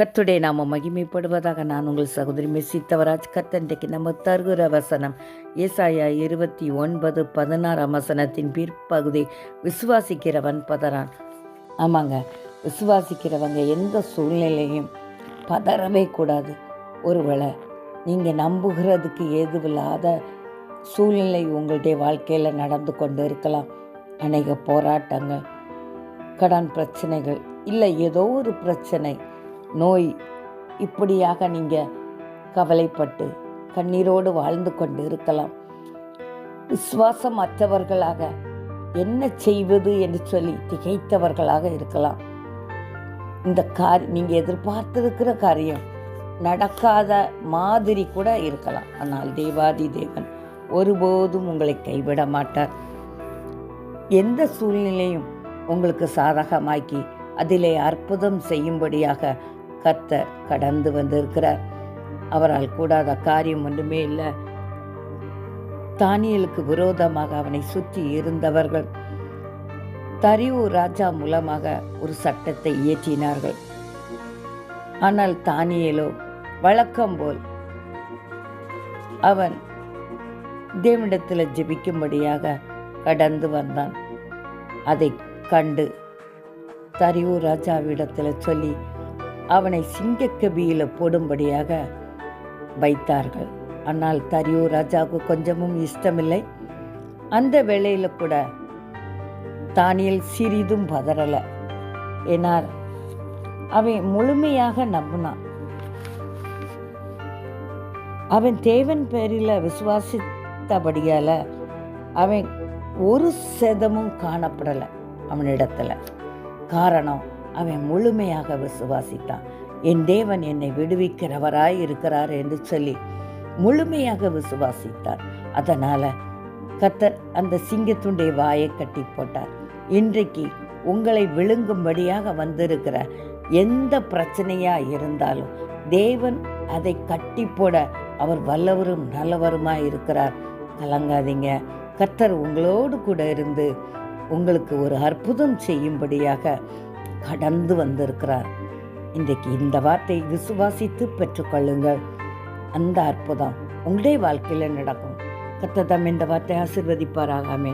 கர்த்துடைய நாம மகிமைப்படுவதாக நான் உங்கள் சகோதரி மெஸ்ஸி தவராஜ் நம்ம தருகிற வசனம் ஏசாயா இருபத்தி ஒன்பது பதினாறாம் வசனத்தின் பிற்பகுதி. விசுவாசிக்கிறவன் பதறான். ஆமாங்க விசுவாசிக்கிறவங்க எந்த சூழ்நிலையும் பதறவே கூடாது. ஒருவேளை நீங்கள் நம்புகிறதுக்கு ஏதுவில்லாத சூழ்நிலை உங்களுடைய வாழ்க்கையில் நடந்து கொண்டு இருக்கலாம். அநேக போராட்டங்கள் கடன் பிரச்சனைகள் இல்லை ஏதோ ஒரு பிரச்சனை. நோய். இப்படியாக நீங்கள் கவலைப்பட்டு கண்ணீரோடு வாழ்ந்து கொண்டு இருக்கலாம். விசுவாசம் அற்றவர்களாக என்ன செய்வது என்று சொல்லி திகைத்தவர்களாக இருக்கலாம். இந்த காரி நீங்கள் எதிர்பார்த்திருக்கிற காரியம் நடக்காத மாதிரி கூட இருக்கலாம். ஆனால் தேவாதி தேவன் ஒருபோதும் உங்களை கைவிட மாட்டார். எந்த சூழ்நிலையும் உங்களுக்கு சாதகமாக்கி அதிலே அற்புதம் செய்யும்படியாக கர்த்தர் கடந்து வந்திருக்கிறார். அவரால் கூடாத காரியம் ஒன்றுமே இல்லை. தானியலுக்கு விரோதமாக அவனை சுற்றி இருந்தவர்கள் தரியு ராஜா மூலமாக ஒரு சட்டத்தை இயற்றினார்கள். ஆனால் தானியலோ வழக்கம் போல் அவன் தேவனிடத்தில் ஜெபிக்கும்படியாக கடந்து வந்தான். அதை கண்டு தரியு ராஜாவிடத்தில் சொல்லி அவனை சிங்கக்கபியில் போடும்படியாக வைத்தார்கள். ஆனால் தரியு ராஜாவுக்கு கொஞ்சமும் இஷ்டமில்லை. அந்த வேளையில் கூட தானியல் சிறிதும் பதறலை. ஏனால் அவன் முழுமையாக நம்பினான். அவன் தேவன் பேரில் விசுவாசித்தபடியால் அவன் ஒரு சேதமும் காணப்படலை அவனிடத்தில். காரணம் அவன் முழுமையாக விசுவாசித்தான். என் தேவன் என்னை விடுவிக்கிறவராய் இருக்கிறார் என்று சொல்லி முழுமையாக விசுவாசித்தார். அதனால் கத்தர் அந்த சிங்கத்துடைய வாயை கட்டி போட்டார். இன்றைக்கு உங்களை விழுங்கும்படியாக வந்திருக்கிற எந்த பிரச்சனையாக இருந்தாலும் தேவன் அதை கட்டி போட அவர் வல்லவரும் நல்லவருமாய் இருக்கிறார். கலங்காதீங்க. கத்தர் உங்களோடு கூட இருந்து உங்களுக்கு ஒரு அற்புதம் செய்யும்படியாக கடந்து வந்திருக்கிறார். இன்றைக்கு இந்த வார்த்தை விசுவாசித்து பெற்றுக்கொள்ளுங்கள் அந்த அற்புதம் உங்களுடைய வாழ்க்கையில் நடக்கும். கத்ததம் இந்த வார்த்தை ஆசிர்வதிப்பாராகாமே